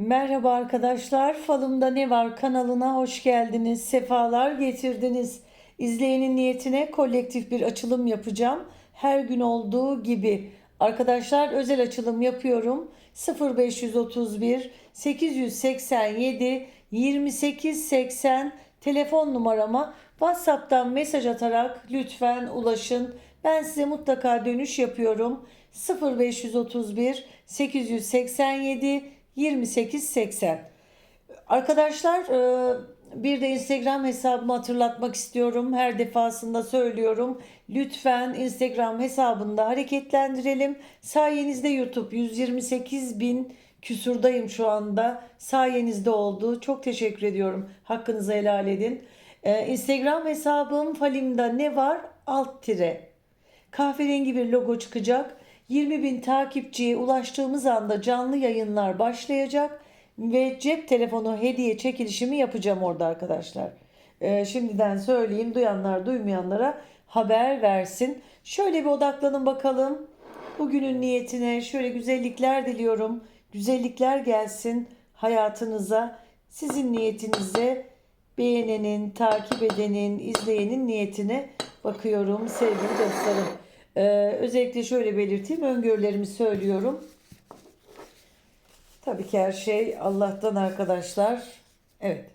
Merhaba arkadaşlar, Falımda Ne Var kanalına hoş geldiniz, sefalar getirdiniz. İzleyenin niyetine kolektif bir açılım yapacağım. Her gün olduğu gibi. Arkadaşlar özel açılım yapıyorum. 0531 887 2880 telefon numarama WhatsApp'tan mesaj atarak lütfen ulaşın. Ben size mutlaka dönüş yapıyorum. 0531 887 2880. Arkadaşlar e, bir de Instagram hesabımı hatırlatmak istiyorum. Her defasında söylüyorum. Lütfen Instagram hesabında hareketlendirelim. Sayenizde YouTube 128 bin küsurdayım şu anda. Sayenizde oldu. Çok teşekkür ediyorum. Hakkınızı helal edin. Ee, Instagram hesabım Falim'da ne var? Alt tire. Kahverengi bir logo çıkacak. 20 bin takipçiye ulaştığımız anda canlı yayınlar başlayacak. Ve cep telefonu hediye çekilişimi yapacağım orada arkadaşlar. Ee, şimdiden söyleyeyim duyanlar duymayanlara haber versin. Şöyle bir odaklanın bakalım. Bugünün niyetine şöyle güzellikler diliyorum. Güzellikler gelsin hayatınıza. Sizin niyetinize beğenenin, takip edenin, izleyenin niyetine bakıyorum sevgili dostlarım. Ee, özellikle şöyle belirteyim. Öngörülerimi söylüyorum. Tabii ki her şey Allah'tan arkadaşlar. Evet.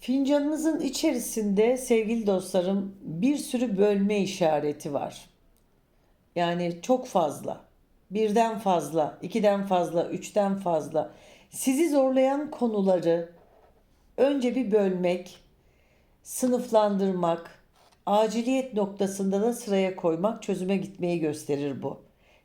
Fincanınızın içerisinde sevgili dostlarım bir sürü bölme işareti var. Yani çok fazla. Birden fazla, ikiden fazla, üçten fazla. Sizi zorlayan konuları önce bir bölmek, sınıflandırmak, aciliyet noktasında da sıraya koymak çözüme gitmeyi gösterir bu.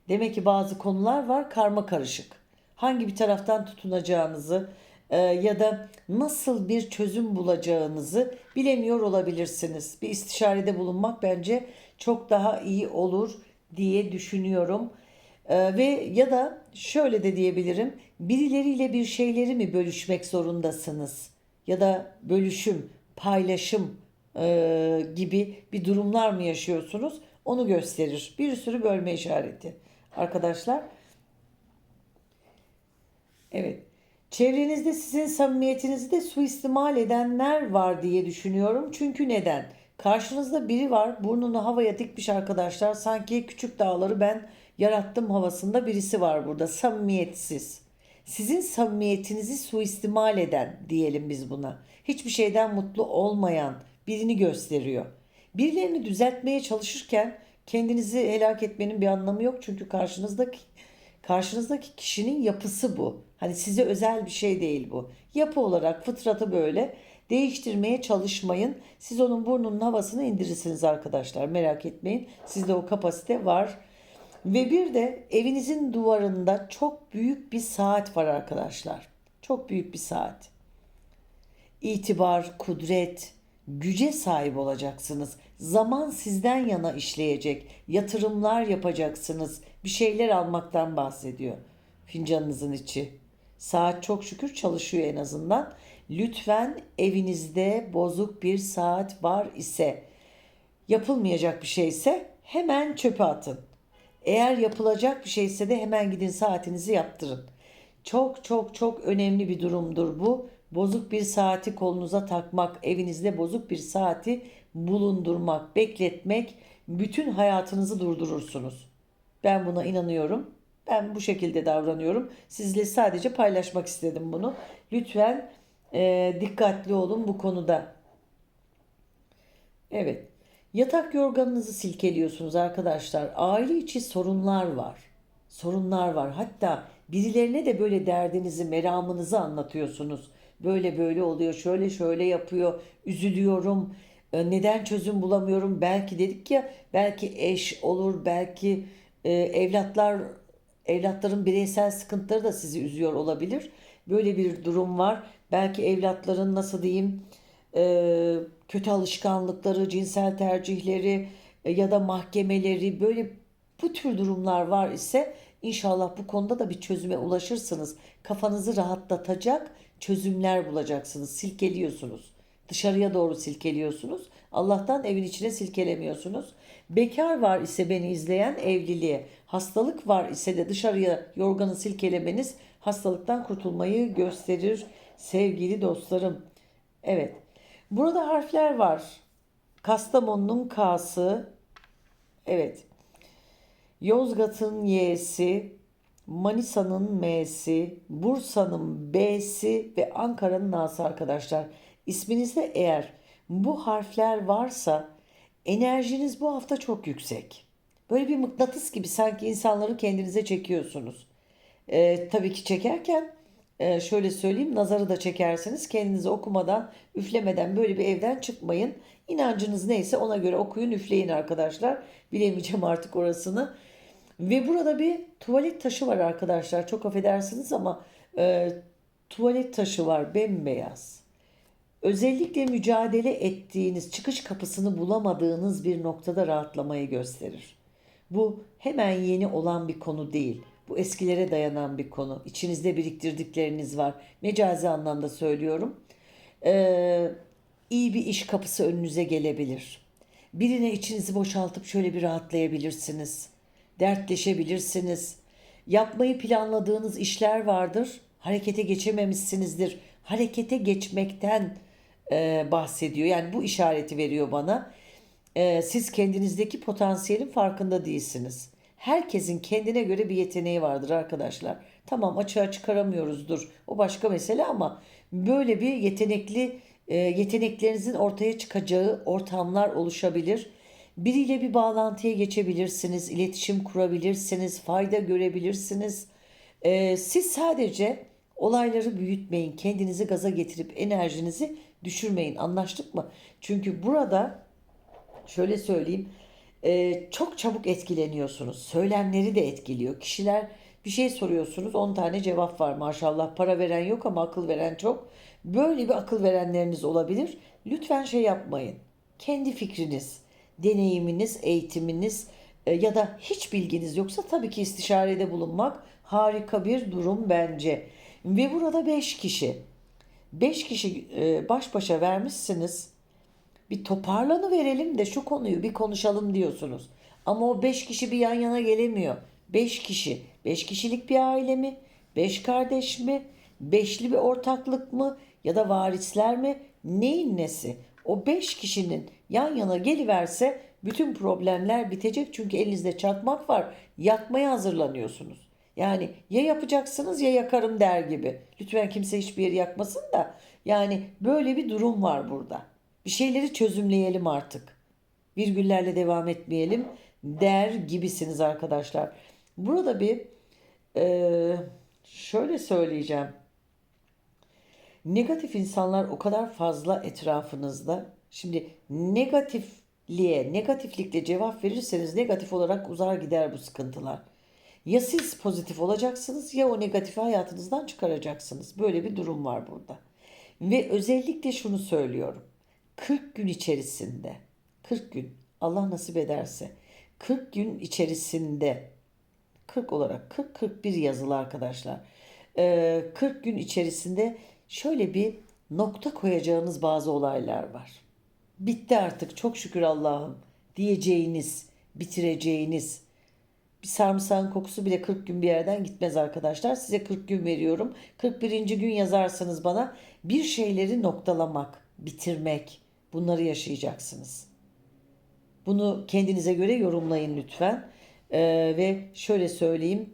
Demek ki bazı konular var karma karışık. Hangi bir taraftan tutunacağınızı e, ya da nasıl bir çözüm bulacağınızı bilemiyor olabilirsiniz. Bir istişarede bulunmak bence çok daha iyi olur diye düşünüyorum. E, ve ya da şöyle de diyebilirim. Birileriyle bir şeyleri mi bölüşmek zorundasınız? Ya da bölüşüm, paylaşım e, gibi bir durumlar mı yaşıyorsunuz? Onu gösterir. Bir sürü bölme işareti. Arkadaşlar. Evet. Çevrenizde sizin samimiyetinizi de suistimal edenler var diye düşünüyorum. Çünkü neden? Karşınızda biri var, burnunu havaya dikmiş arkadaşlar. Sanki küçük dağları ben yarattım havasında birisi var burada. Samimiyetsiz. Sizin samimiyetinizi suistimal eden diyelim biz buna. Hiçbir şeyden mutlu olmayan birini gösteriyor. Birilerini düzeltmeye çalışırken kendinizi helak etmenin bir anlamı yok. Çünkü karşınızdaki karşınızdaki kişinin yapısı bu. Hani size özel bir şey değil bu. Yapı olarak fıtratı böyle değiştirmeye çalışmayın. Siz onun burnunun havasını indirirsiniz arkadaşlar. Merak etmeyin. Sizde o kapasite var. Ve bir de evinizin duvarında çok büyük bir saat var arkadaşlar. Çok büyük bir saat. İtibar, kudret, güce sahip olacaksınız. Zaman sizden yana işleyecek. Yatırımlar yapacaksınız. Bir şeyler almaktan bahsediyor fincanınızın içi. Saat çok şükür çalışıyor en azından. Lütfen evinizde bozuk bir saat var ise yapılmayacak bir şeyse hemen çöpe atın. Eğer yapılacak bir şeyse de hemen gidin saatinizi yaptırın. Çok çok çok önemli bir durumdur bu. Bozuk bir saati kolunuza takmak, evinizde bozuk bir saati bulundurmak, bekletmek bütün hayatınızı durdurursunuz. Ben buna inanıyorum. Ben bu şekilde davranıyorum. Sizle sadece paylaşmak istedim bunu. Lütfen e, dikkatli olun bu konuda. Evet. Yatak yorganınızı silkeliyorsunuz arkadaşlar. Aile içi sorunlar var. Sorunlar var. Hatta birilerine de böyle derdinizi, meramınızı anlatıyorsunuz. Böyle böyle oluyor, şöyle şöyle yapıyor, üzülüyorum. E, Neden çözüm bulamıyorum? Belki dedik ya, belki eş olur, belki e, evlatlar evlatların bireysel sıkıntıları da sizi üzüyor olabilir. Böyle bir durum var. Belki evlatların nasıl diyeyim e, kötü alışkanlıkları, cinsel tercihleri ya da mahkemeleri böyle bu tür durumlar var ise inşallah bu konuda da bir çözüme ulaşırsınız. Kafanızı rahatlatacak çözümler bulacaksınız. Silkeliyorsunuz. Dışarıya doğru silkeliyorsunuz. Allah'tan evin içine silkelemiyorsunuz. Bekar var ise beni izleyen evliliğe, hastalık var ise de dışarıya yorganı silkelemeniz hastalıktan kurtulmayı gösterir sevgili dostlarım. Evet. Burada harfler var. Kastamonu'nun K'sı. Evet. Yozgat'ın Y'si, Manisa'nın M'si, Bursa'nın B'si ve Ankara'nın A'sı arkadaşlar. İsminizde eğer bu harfler varsa enerjiniz bu hafta çok yüksek. Böyle bir mıknatıs gibi sanki insanları kendinize çekiyorsunuz. Ee, tabii ki çekerken e, şöyle söyleyeyim nazarı da çekersiniz. Kendinizi okumadan, üflemeden böyle bir evden çıkmayın. İnancınız neyse ona göre okuyun, üfleyin arkadaşlar. Bilemeyeceğim artık orasını. Ve burada bir tuvalet taşı var arkadaşlar. Çok affedersiniz ama e, tuvalet taşı var bembeyaz. Özellikle mücadele ettiğiniz, çıkış kapısını bulamadığınız bir noktada rahatlamayı gösterir. Bu hemen yeni olan bir konu değil. Bu eskilere dayanan bir konu. İçinizde biriktirdikleriniz var. Mecazi anlamda söylüyorum. Ee, iyi bir iş kapısı önünüze gelebilir. Birine içinizi boşaltıp şöyle bir rahatlayabilirsiniz. Dertleşebilirsiniz. Yapmayı planladığınız işler vardır. Harekete geçememişsinizdir. Harekete geçmekten e, bahsediyor. Yani bu işareti veriyor bana. E, siz kendinizdeki potansiyelin farkında değilsiniz. Herkesin kendine göre bir yeteneği vardır arkadaşlar. Tamam açığa çıkaramıyoruzdur. O başka mesele ama böyle bir yetenekli e, yeteneklerinizin ortaya çıkacağı ortamlar oluşabilir. Biriyle bir bağlantıya geçebilirsiniz, iletişim kurabilirsiniz, fayda görebilirsiniz. E, siz sadece olayları büyütmeyin, kendinizi gaza getirip enerjinizi düşürmeyin. Anlaştık mı? Çünkü burada şöyle söyleyeyim e, çok çabuk etkileniyorsunuz. Söylemleri de etkiliyor. Kişiler bir şey soruyorsunuz 10 tane cevap var maşallah. Para veren yok ama akıl veren çok. Böyle bir akıl verenleriniz olabilir. Lütfen şey yapmayın. Kendi fikriniz, deneyiminiz, eğitiminiz e, ya da hiç bilginiz yoksa tabii ki istişarede bulunmak harika bir durum bence. Ve burada 5 kişi. 5 kişi e, baş başa vermişsiniz bir toparlanı verelim de şu konuyu bir konuşalım diyorsunuz. Ama o beş kişi bir yan yana gelemiyor. Beş kişi. Beş kişilik bir aile mi? Beş kardeş mi? Beşli bir ortaklık mı? Ya da varisler mi? Neyin nesi? O beş kişinin yan yana geliverse bütün problemler bitecek. Çünkü elinizde çakmak var. Yakmaya hazırlanıyorsunuz. Yani ya yapacaksınız ya yakarım der gibi. Lütfen kimse hiçbir yeri yakmasın da. Yani böyle bir durum var burada. Bir şeyleri çözümleyelim artık. Virgüllerle devam etmeyelim der gibisiniz arkadaşlar. Burada bir e, şöyle söyleyeceğim. Negatif insanlar o kadar fazla etrafınızda. Şimdi negatifliğe, negatiflikle cevap verirseniz negatif olarak uzar gider bu sıkıntılar. Ya siz pozitif olacaksınız ya o negatifi hayatınızdan çıkaracaksınız. Böyle bir durum var burada. Ve özellikle şunu söylüyorum. 40 gün içerisinde 40 gün Allah nasip ederse 40 gün içerisinde 40 olarak 40-41 yazılı arkadaşlar. Ee, 40 gün içerisinde şöyle bir nokta koyacağınız bazı olaylar var. Bitti artık çok şükür Allah'ım diyeceğiniz, bitireceğiniz. Bir sarımsağın kokusu bile 40 gün bir yerden gitmez arkadaşlar. Size 40 gün veriyorum. 41. gün yazarsınız bana bir şeyleri noktalamak, bitirmek, Bunları yaşayacaksınız. Bunu kendinize göre yorumlayın lütfen. Ee, ve şöyle söyleyeyim.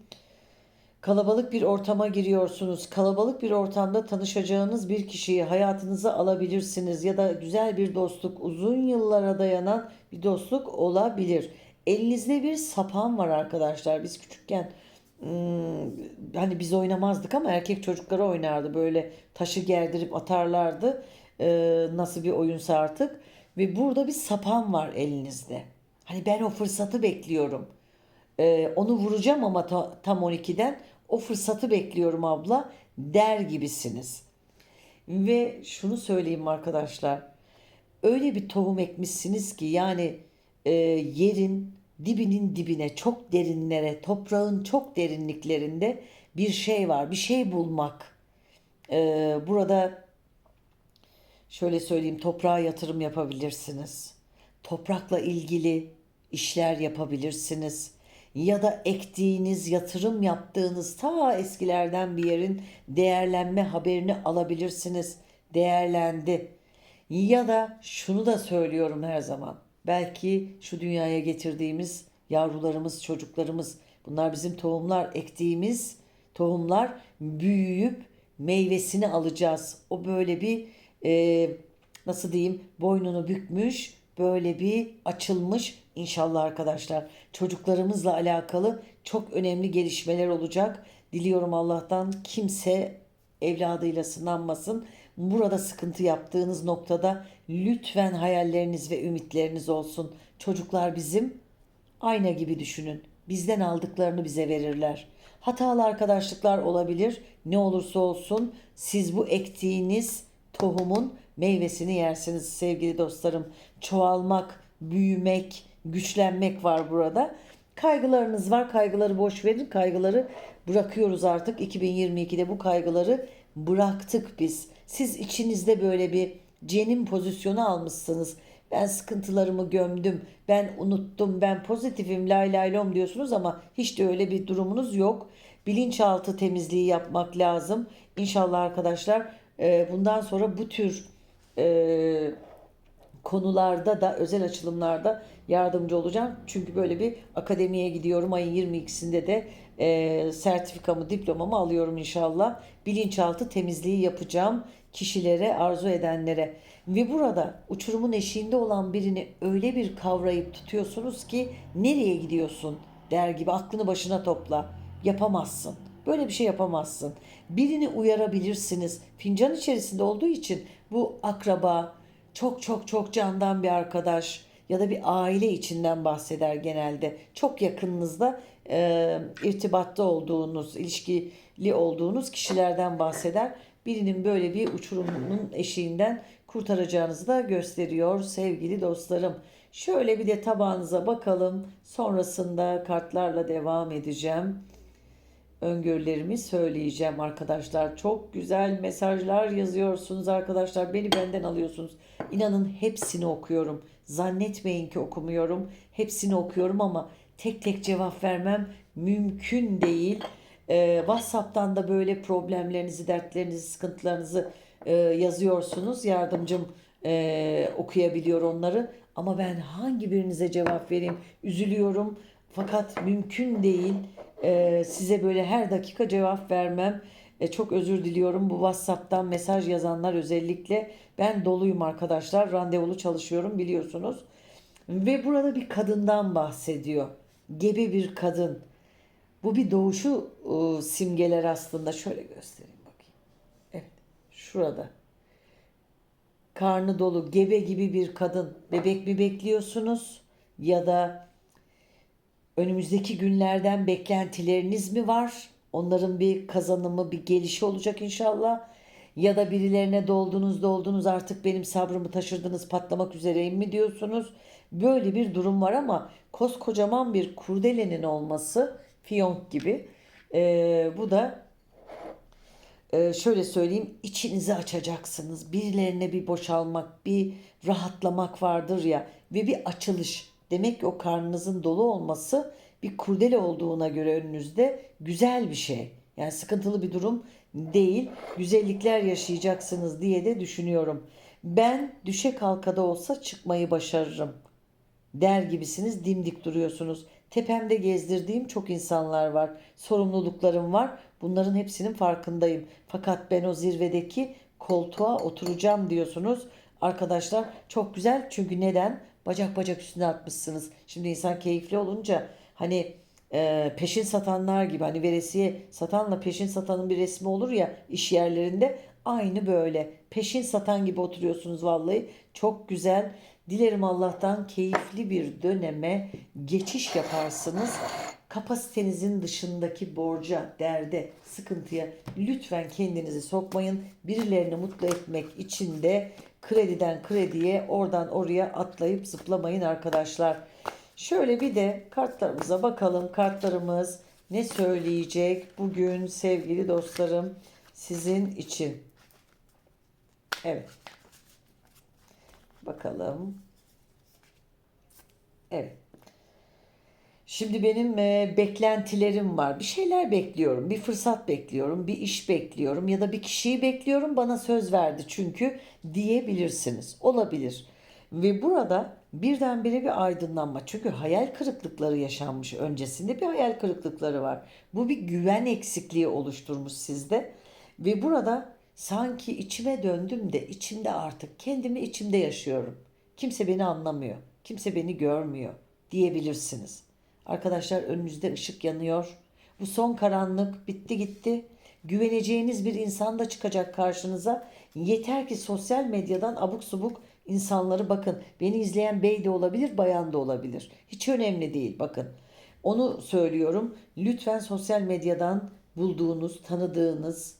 Kalabalık bir ortama giriyorsunuz. Kalabalık bir ortamda tanışacağınız bir kişiyi hayatınıza alabilirsiniz ya da güzel bir dostluk, uzun yıllara dayanan bir dostluk olabilir. Elinizde bir sapan var arkadaşlar. Biz küçükken hmm, hani biz oynamazdık ama erkek çocukları oynardı. Böyle taşı gerdirip atarlardı e, nasıl bir oyunsa artık. Ve burada bir sapan var elinizde. Hani ben o fırsatı bekliyorum. E, onu vuracağım ama ta, tam 12'den o fırsatı bekliyorum abla der gibisiniz. Ve şunu söyleyeyim arkadaşlar. Öyle bir tohum ekmişsiniz ki yani e, yerin dibinin dibine çok derinlere toprağın çok derinliklerinde bir şey var. Bir şey bulmak. E, burada şöyle söyleyeyim toprağa yatırım yapabilirsiniz. Toprakla ilgili işler yapabilirsiniz. Ya da ektiğiniz, yatırım yaptığınız ta eskilerden bir yerin değerlenme haberini alabilirsiniz. Değerlendi. Ya da şunu da söylüyorum her zaman. Belki şu dünyaya getirdiğimiz yavrularımız, çocuklarımız, bunlar bizim tohumlar, ektiğimiz tohumlar büyüyüp meyvesini alacağız. O böyle bir e, nasıl diyeyim boynunu bükmüş, böyle bir açılmış inşallah arkadaşlar. Çocuklarımızla alakalı çok önemli gelişmeler olacak. Diliyorum Allah'tan kimse evladıyla sınanmasın. Burada sıkıntı yaptığınız noktada lütfen hayalleriniz ve ümitleriniz olsun. Çocuklar bizim ayna gibi düşünün. Bizden aldıklarını bize verirler. Hatalı arkadaşlıklar olabilir. Ne olursa olsun siz bu ektiğiniz tohumun meyvesini yersiniz sevgili dostlarım. Çoğalmak, büyümek, güçlenmek var burada. Kaygılarınız var. Kaygıları boş verin. Kaygıları bırakıyoruz artık. 2022'de bu kaygıları bıraktık biz. Siz içinizde böyle bir cenin pozisyonu almışsınız. Ben sıkıntılarımı gömdüm, ben unuttum, ben pozitifim, lay lay lom diyorsunuz ama hiç de öyle bir durumunuz yok. Bilinçaltı temizliği yapmak lazım. İnşallah arkadaşlar e, bundan sonra bu tür e, konularda da özel açılımlarda yardımcı olacağım. Çünkü böyle bir akademiye gidiyorum. Ayın 22'sinde de e, sertifikamı, diplomamı alıyorum inşallah. Bilinçaltı temizliği yapacağım kişilere, arzu edenlere. Ve burada uçurumun eşiğinde olan birini öyle bir kavrayıp tutuyorsunuz ki nereye gidiyorsun der gibi aklını başına topla. Yapamazsın. Böyle bir şey yapamazsın. Birini uyarabilirsiniz. Fincan içerisinde olduğu için bu akraba, çok çok çok candan bir arkadaş ya da bir aile içinden bahseder genelde. Çok yakınınızda e, irtibatta olduğunuz, ilişkili olduğunuz kişilerden bahseder. Birinin böyle bir uçurumun eşiğinden kurtaracağınızı da gösteriyor sevgili dostlarım. Şöyle bir de tabağınıza bakalım. Sonrasında kartlarla devam edeceğim öngörülerimi söyleyeceğim arkadaşlar. Çok güzel mesajlar yazıyorsunuz arkadaşlar. Beni benden alıyorsunuz. İnanın hepsini okuyorum. Zannetmeyin ki okumuyorum. Hepsini okuyorum ama tek tek cevap vermem mümkün değil. Ee, WhatsApp'tan da böyle problemlerinizi, dertlerinizi, sıkıntılarınızı e, yazıyorsunuz. Yardımcım e, okuyabiliyor onları. Ama ben hangi birinize cevap vereyim? Üzülüyorum. Fakat mümkün değil. Ee, size böyle her dakika cevap vermem. E, çok özür diliyorum bu WhatsApp'tan mesaj yazanlar özellikle. Ben doluyum arkadaşlar. Randevulu çalışıyorum biliyorsunuz. Ve burada bir kadından bahsediyor. Gebe bir kadın. Bu bir doğuşu e, simgeler aslında. Şöyle göstereyim bakayım. Evet. Şurada. Karnı dolu, gebe gibi bir kadın. Bebek mi bekliyorsunuz? Ya da Önümüzdeki günlerden beklentileriniz mi var? Onların bir kazanımı, bir gelişi olacak inşallah. Ya da birilerine doldunuz doldunuz artık benim sabrımı taşırdınız patlamak üzereyim mi diyorsunuz. Böyle bir durum var ama koskocaman bir kurdelenin olması fiyonk gibi. Ee, bu da e, şöyle söyleyeyim içinizi açacaksınız. Birilerine bir boşalmak, bir rahatlamak vardır ya ve bir açılış. Demek ki o karnınızın dolu olması bir kurdele olduğuna göre önünüzde güzel bir şey. Yani sıkıntılı bir durum değil. Güzellikler yaşayacaksınız diye de düşünüyorum. Ben düşe kalkada olsa çıkmayı başarırım der gibisiniz dimdik duruyorsunuz. Tepemde gezdirdiğim çok insanlar var. Sorumluluklarım var. Bunların hepsinin farkındayım. Fakat ben o zirvedeki koltuğa oturacağım diyorsunuz. Arkadaşlar çok güzel çünkü neden? Bacak bacak üstüne atmışsınız. Şimdi insan keyifli olunca hani e, peşin satanlar gibi hani veresiye satanla peşin satanın bir resmi olur ya iş yerlerinde aynı böyle peşin satan gibi oturuyorsunuz vallahi çok güzel. Dilerim Allah'tan keyifli bir döneme geçiş yaparsınız. Kapasitenizin dışındaki borca, derde, sıkıntıya lütfen kendinizi sokmayın. Birilerini mutlu etmek için de krediden krediye oradan oraya atlayıp zıplamayın arkadaşlar. Şöyle bir de kartlarımıza bakalım. Kartlarımız ne söyleyecek bugün sevgili dostlarım sizin için. Evet. Bakalım. Evet. Şimdi benim e, beklentilerim var. Bir şeyler bekliyorum. Bir fırsat bekliyorum. Bir iş bekliyorum. Ya da bir kişiyi bekliyorum. Bana söz verdi çünkü diyebilirsiniz. Olabilir. Ve burada birdenbire bir aydınlanma. Çünkü hayal kırıklıkları yaşanmış. Öncesinde bir hayal kırıklıkları var. Bu bir güven eksikliği oluşturmuş sizde. Ve burada sanki içime döndüm de içimde artık kendimi içimde yaşıyorum. Kimse beni anlamıyor. Kimse beni görmüyor diyebilirsiniz. Arkadaşlar önünüzde ışık yanıyor. Bu son karanlık bitti gitti. Güveneceğiniz bir insan da çıkacak karşınıza. Yeter ki sosyal medyadan abuk subuk insanları bakın. Beni izleyen bey de olabilir, bayan da olabilir. Hiç önemli değil bakın. Onu söylüyorum. Lütfen sosyal medyadan bulduğunuz, tanıdığınız,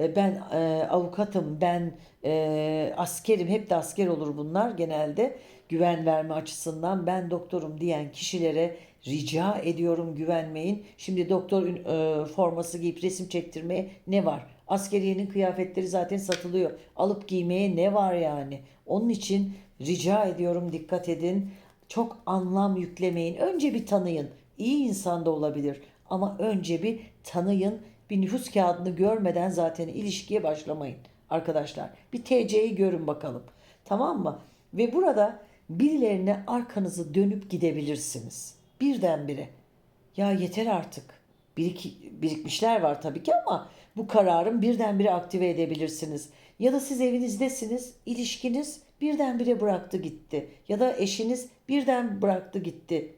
e, ben e, avukatım, ben e, askerim, hep de asker olur bunlar genelde güven verme açısından ben doktorum diyen kişilere rica ediyorum güvenmeyin. Şimdi doktor e, forması giyip resim çektirmeye ne var? Askeriyenin kıyafetleri zaten satılıyor. Alıp giymeye ne var yani? Onun için rica ediyorum dikkat edin. Çok anlam yüklemeyin. Önce bir tanıyın. İyi insan da olabilir ama önce bir tanıyın. Bir nüfus kağıdını görmeden zaten ilişkiye başlamayın arkadaşlar. Bir TC'yi görün bakalım. Tamam mı? Ve burada birilerine arkanızı dönüp gidebilirsiniz. Birdenbire. Ya yeter artık. Birik, birikmişler var tabii ki ama bu kararın birdenbire aktive edebilirsiniz. Ya da siz evinizdesiniz, ilişkiniz birdenbire bıraktı gitti. Ya da eşiniz birden bıraktı gitti.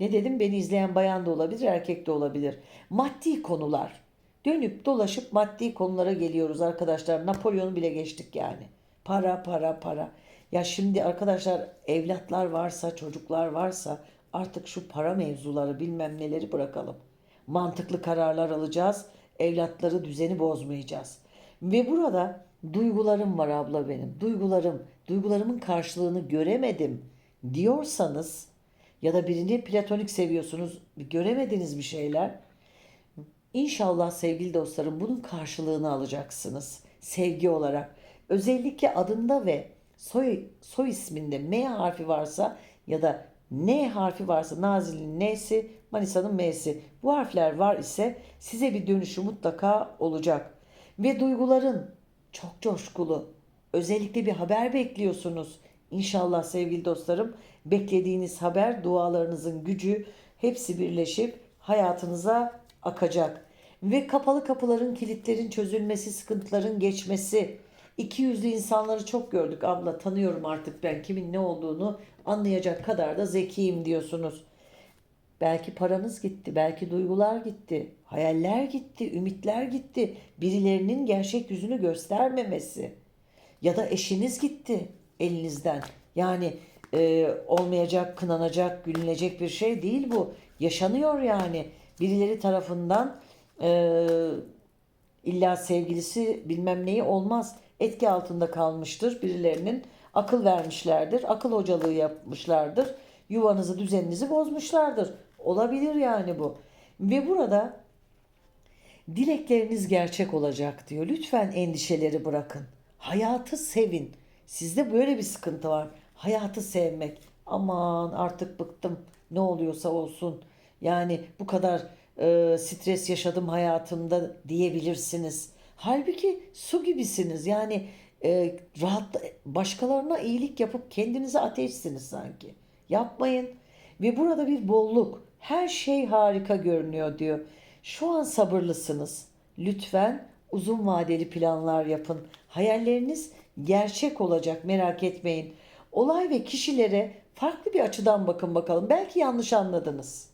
Ne dedim? Beni izleyen bayan da olabilir, erkek de olabilir. Maddi konular. Dönüp dolaşıp maddi konulara geliyoruz arkadaşlar. Napolyon'u bile geçtik yani. Para, para, para. Ya şimdi arkadaşlar evlatlar varsa, çocuklar varsa artık şu para mevzuları bilmem neleri bırakalım. Mantıklı kararlar alacağız. Evlatları düzeni bozmayacağız. Ve burada duygularım var abla benim. Duygularım, duygularımın karşılığını göremedim diyorsanız ya da birini platonik seviyorsunuz, göremediniz bir şeyler. İnşallah sevgili dostlarım bunun karşılığını alacaksınız sevgi olarak. Özellikle adında ve soy, soy isminde M harfi varsa ya da N harfi varsa Nazilli'nin N'si, Manisa'nın M'si. Bu harfler var ise size bir dönüşü mutlaka olacak. Ve duyguların çok coşkulu. Özellikle bir haber bekliyorsunuz. İnşallah sevgili dostlarım beklediğiniz haber dualarınızın gücü hepsi birleşip hayatınıza akacak. Ve kapalı kapıların kilitlerin çözülmesi, sıkıntıların geçmesi, İki yüzlü insanları çok gördük abla tanıyorum artık ben kimin ne olduğunu anlayacak kadar da zekiyim diyorsunuz. Belki paranız gitti, belki duygular gitti, hayaller gitti, ümitler gitti. Birilerinin gerçek yüzünü göstermemesi ya da eşiniz gitti elinizden. Yani e, olmayacak, kınanacak, gülünecek bir şey değil bu. Yaşanıyor yani. Birileri tarafından e, illa sevgilisi bilmem neyi olmaz etki altında kalmıştır birilerinin. Akıl vermişlerdir, akıl hocalığı yapmışlardır. Yuvanızı, düzeninizi bozmuşlardır. Olabilir yani bu. Ve burada dilekleriniz gerçek olacak diyor. Lütfen endişeleri bırakın. Hayatı sevin. Sizde böyle bir sıkıntı var. Hayatı sevmek. Aman artık bıktım. Ne oluyorsa olsun. Yani bu kadar e, stres yaşadım hayatımda diyebilirsiniz. Halbuki su gibisiniz. Yani e, rahat başkalarına iyilik yapıp kendinize ateşsiniz sanki. Yapmayın. Ve burada bir bolluk. Her şey harika görünüyor diyor. Şu an sabırlısınız. Lütfen uzun vadeli planlar yapın. Hayalleriniz gerçek olacak merak etmeyin. Olay ve kişilere farklı bir açıdan bakın bakalım. Belki yanlış anladınız.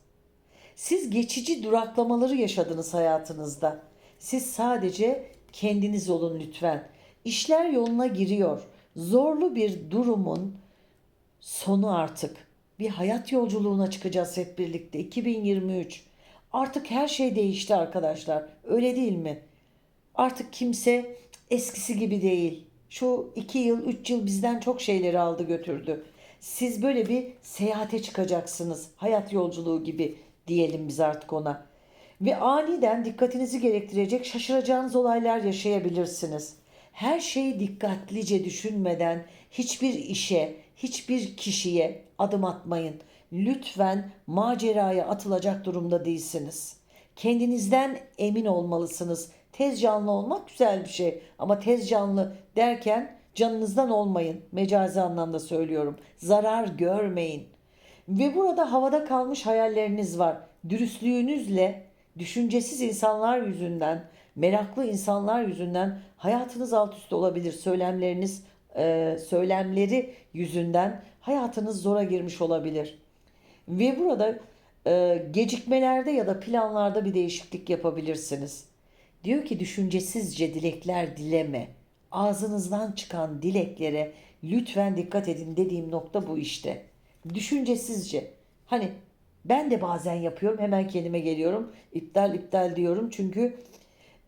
Siz geçici duraklamaları yaşadınız hayatınızda. Siz sadece kendiniz olun lütfen. İşler yoluna giriyor. Zorlu bir durumun sonu artık. Bir hayat yolculuğuna çıkacağız hep birlikte. 2023. Artık her şey değişti arkadaşlar. Öyle değil mi? Artık kimse eskisi gibi değil. Şu iki yıl, üç yıl bizden çok şeyleri aldı götürdü. Siz böyle bir seyahate çıkacaksınız. Hayat yolculuğu gibi diyelim biz artık ona ve aniden dikkatinizi gerektirecek şaşıracağınız olaylar yaşayabilirsiniz. Her şeyi dikkatlice düşünmeden hiçbir işe, hiçbir kişiye adım atmayın. Lütfen maceraya atılacak durumda değilsiniz. Kendinizden emin olmalısınız. Tez canlı olmak güzel bir şey ama tez canlı derken canınızdan olmayın. Mecazi anlamda söylüyorum. Zarar görmeyin. Ve burada havada kalmış hayalleriniz var. Dürüstlüğünüzle düşüncesiz insanlar yüzünden, meraklı insanlar yüzünden hayatınız alt üst olabilir. Söylemleriniz, e, söylemleri yüzünden hayatınız zora girmiş olabilir. Ve burada e, gecikmelerde ya da planlarda bir değişiklik yapabilirsiniz. Diyor ki düşüncesizce dilekler dileme. Ağzınızdan çıkan dileklere lütfen dikkat edin dediğim nokta bu işte. Düşüncesizce. Hani ben de bazen yapıyorum hemen kendime geliyorum. iptal iptal diyorum çünkü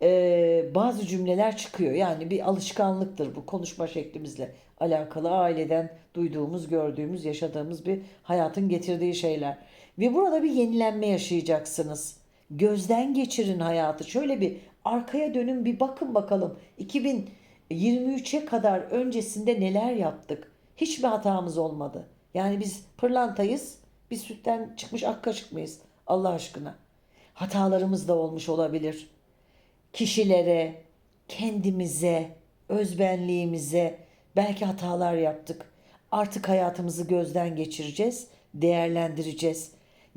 e, bazı cümleler çıkıyor. Yani bir alışkanlıktır bu konuşma şeklimizle alakalı aileden duyduğumuz, gördüğümüz, yaşadığımız bir hayatın getirdiği şeyler. Ve burada bir yenilenme yaşayacaksınız. Gözden geçirin hayatı. Şöyle bir arkaya dönün bir bakın bakalım. 2023'e kadar öncesinde neler yaptık? Hiçbir hatamız olmadı. Yani biz pırlantayız. Biz sütten çıkmış ak kaşık mıyız? Allah aşkına. Hatalarımız da olmuş olabilir kişilere, kendimize, özbenliğimize belki hatalar yaptık. Artık hayatımızı gözden geçireceğiz, değerlendireceğiz.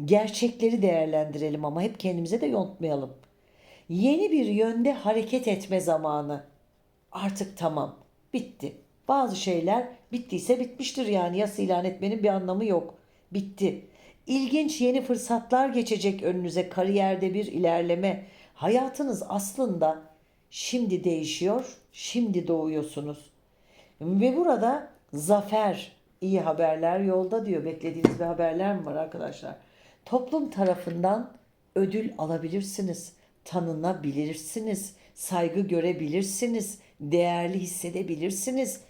Gerçekleri değerlendirelim ama hep kendimize de yontmayalım. Yeni bir yönde hareket etme zamanı. Artık tamam, bitti. Bazı şeyler bittiyse bitmiştir yani yas ilan etmenin bir anlamı yok. Bitti. İlginç yeni fırsatlar geçecek önünüze kariyerde bir ilerleme. Hayatınız aslında şimdi değişiyor, şimdi doğuyorsunuz. Ve burada zafer, iyi haberler yolda diyor. Beklediğiniz bir haberler mi var arkadaşlar? Toplum tarafından ödül alabilirsiniz, tanınabilirsiniz, saygı görebilirsiniz, değerli hissedebilirsiniz.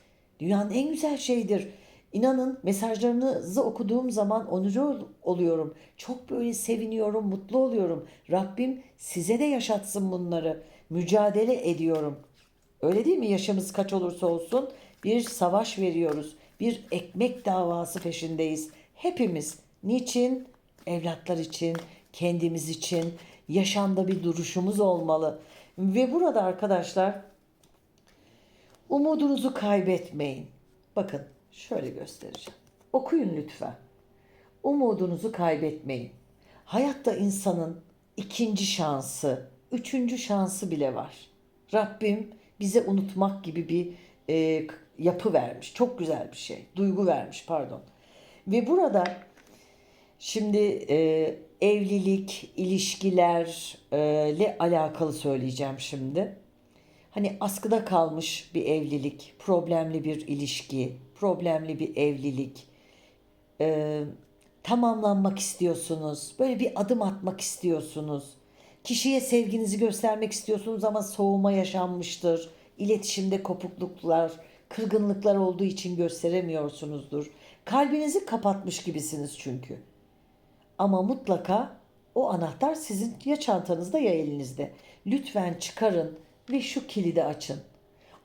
Dünyanın en güzel şeyidir. İnanın mesajlarınızı okuduğum zaman onur oluyorum. Çok böyle seviniyorum, mutlu oluyorum. Rabbim size de yaşatsın bunları. Mücadele ediyorum. Öyle değil mi? Yaşımız kaç olursa olsun bir savaş veriyoruz. Bir ekmek davası peşindeyiz. Hepimiz. Niçin? Evlatlar için, kendimiz için, yaşamda bir duruşumuz olmalı. Ve burada arkadaşlar umudunuzu kaybetmeyin. Bakın Şöyle göstereceğim. Okuyun lütfen. Umudunuzu kaybetmeyin. Hayatta insanın ikinci şansı, üçüncü şansı bile var. Rabbim bize unutmak gibi bir e, yapı vermiş. Çok güzel bir şey. Duygu vermiş pardon. Ve burada şimdi e, evlilik, ilişkilerle alakalı söyleyeceğim şimdi. Hani askıda kalmış bir evlilik, problemli bir ilişki, problemli bir evlilik, e, tamamlanmak istiyorsunuz, böyle bir adım atmak istiyorsunuz. Kişiye sevginizi göstermek istiyorsunuz ama soğuma yaşanmıştır. İletişimde kopukluklar, kırgınlıklar olduğu için gösteremiyorsunuzdur. Kalbinizi kapatmış gibisiniz çünkü. Ama mutlaka o anahtar sizin ya çantanızda ya elinizde. Lütfen çıkarın ve şu kilidi açın.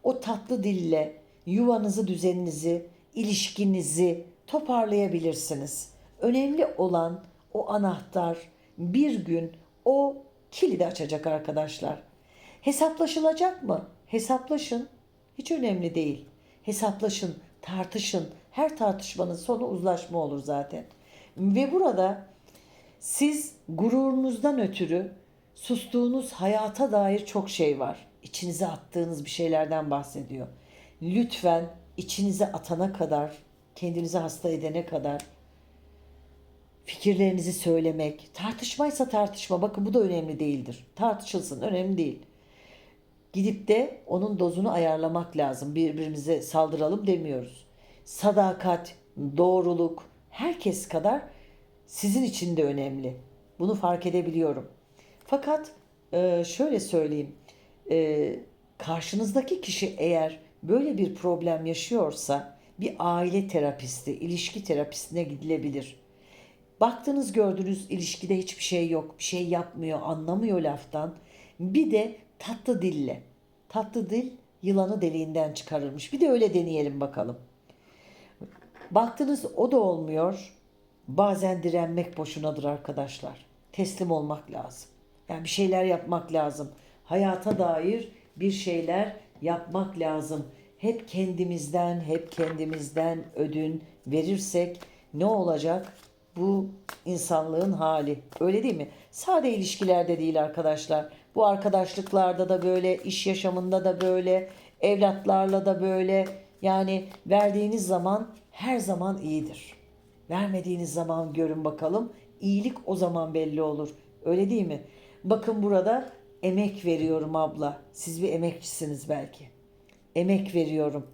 O tatlı dille yuvanızı, düzeninizi, ilişkinizi toparlayabilirsiniz. Önemli olan o anahtar bir gün o kilidi açacak arkadaşlar. Hesaplaşılacak mı? Hesaplaşın. Hiç önemli değil. Hesaplaşın, tartışın. Her tartışmanın sonu uzlaşma olur zaten. Ve burada siz gururunuzdan ötürü sustuğunuz hayata dair çok şey var. İçinize attığınız bir şeylerden bahsediyor. Lütfen içinize atana kadar, kendinizi hasta edene kadar fikirlerinizi söylemek, tartışmaysa tartışma. Bakın bu da önemli değildir. Tartışılsın, önemli değil. Gidip de onun dozunu ayarlamak lazım. Birbirimize saldıralım demiyoruz. Sadakat, doğruluk herkes kadar sizin için de önemli. Bunu fark edebiliyorum. Fakat şöyle söyleyeyim. Karşınızdaki kişi eğer böyle bir problem yaşıyorsa bir aile terapisti, ilişki terapistine gidilebilir. Baktınız gördünüz ilişkide hiçbir şey yok, bir şey yapmıyor, anlamıyor laftan. Bir de tatlı dille. Tatlı dil yılanı deliğinden çıkarırmış. Bir de öyle deneyelim bakalım. Baktınız o da olmuyor. Bazen direnmek boşunadır arkadaşlar. Teslim olmak lazım. Yani bir şeyler yapmak lazım. Hayata dair bir şeyler yapmak lazım. Hep kendimizden, hep kendimizden ödün verirsek ne olacak? Bu insanlığın hali. Öyle değil mi? Sade ilişkilerde değil arkadaşlar. Bu arkadaşlıklarda da böyle, iş yaşamında da böyle, evlatlarla da böyle. Yani verdiğiniz zaman her zaman iyidir. Vermediğiniz zaman görün bakalım. İyilik o zaman belli olur. Öyle değil mi? Bakın burada emek veriyorum abla. Siz bir emekçisiniz belki. Emek veriyorum.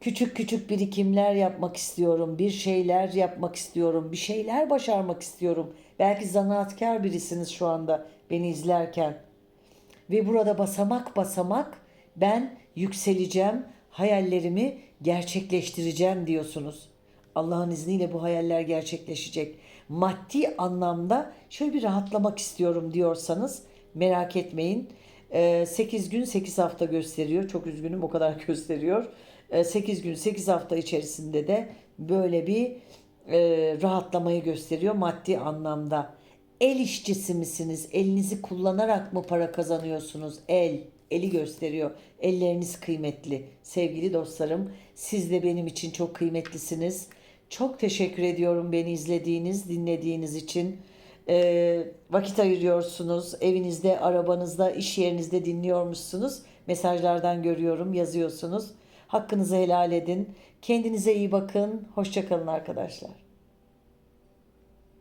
Küçük küçük birikimler yapmak istiyorum. Bir şeyler yapmak istiyorum. Bir şeyler başarmak istiyorum. Belki zanaatkar birisiniz şu anda beni izlerken. Ve burada basamak basamak ben yükseleceğim, hayallerimi gerçekleştireceğim diyorsunuz. Allah'ın izniyle bu hayaller gerçekleşecek. Maddi anlamda şöyle bir rahatlamak istiyorum diyorsanız merak etmeyin. 8 gün 8 hafta gösteriyor. Çok üzgünüm o kadar gösteriyor. 8 gün 8 hafta içerisinde de böyle bir e, rahatlamayı gösteriyor maddi anlamda. El işçisi misiniz? Elinizi kullanarak mı para kazanıyorsunuz? El, eli gösteriyor. Elleriniz kıymetli. Sevgili dostlarım, siz de benim için çok kıymetlisiniz. Çok teşekkür ediyorum beni izlediğiniz, dinlediğiniz için. Ee, vakit ayırıyorsunuz. Evinizde, arabanızda, iş yerinizde dinliyormuşsunuz. Mesajlardan görüyorum, yazıyorsunuz. Hakkınızı helal edin. Kendinize iyi bakın. Hoşçakalın arkadaşlar.